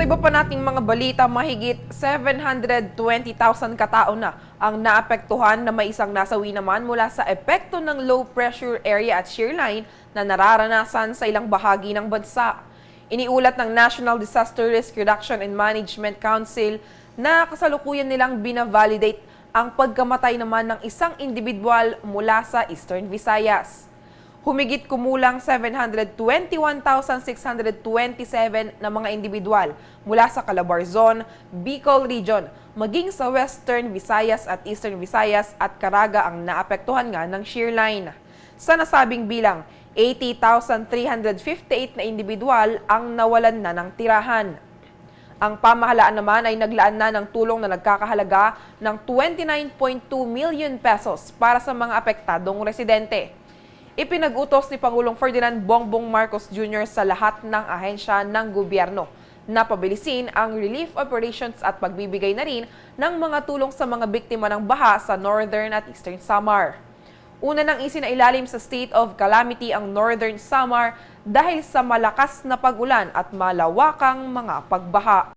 Sa iba pa nating mga balita, mahigit 720,000 katao na ang naapektuhan na may isang nasawi naman mula sa epekto ng low pressure area at shear line na nararanasan sa ilang bahagi ng bansa. Iniulat ng National Disaster Risk Reduction and Management Council na kasalukuyan nilang binavalidate ang pagkamatay naman ng isang individual mula sa Eastern Visayas. Humigit kumulang 721,627 na mga individual mula sa Calabarzon, Bicol Region, maging sa Western Visayas at Eastern Visayas at Caraga ang naapektuhan nga ng shear line. Sa nasabing bilang, 80,358 na individual ang nawalan na ng tirahan. Ang pamahalaan naman ay naglaan na ng tulong na nagkakahalaga ng 29.2 million pesos para sa mga apektadong residente. Ipinag-utos ni Pangulong Ferdinand Bongbong Marcos Jr. sa lahat ng ahensya ng gobyerno na pabilisin ang relief operations at pagbibigay na rin ng mga tulong sa mga biktima ng baha sa Northern at Eastern Samar. Una nang isinailalim sa state of calamity ang Northern Samar dahil sa malakas na pag-ulan at malawakang mga pagbaha.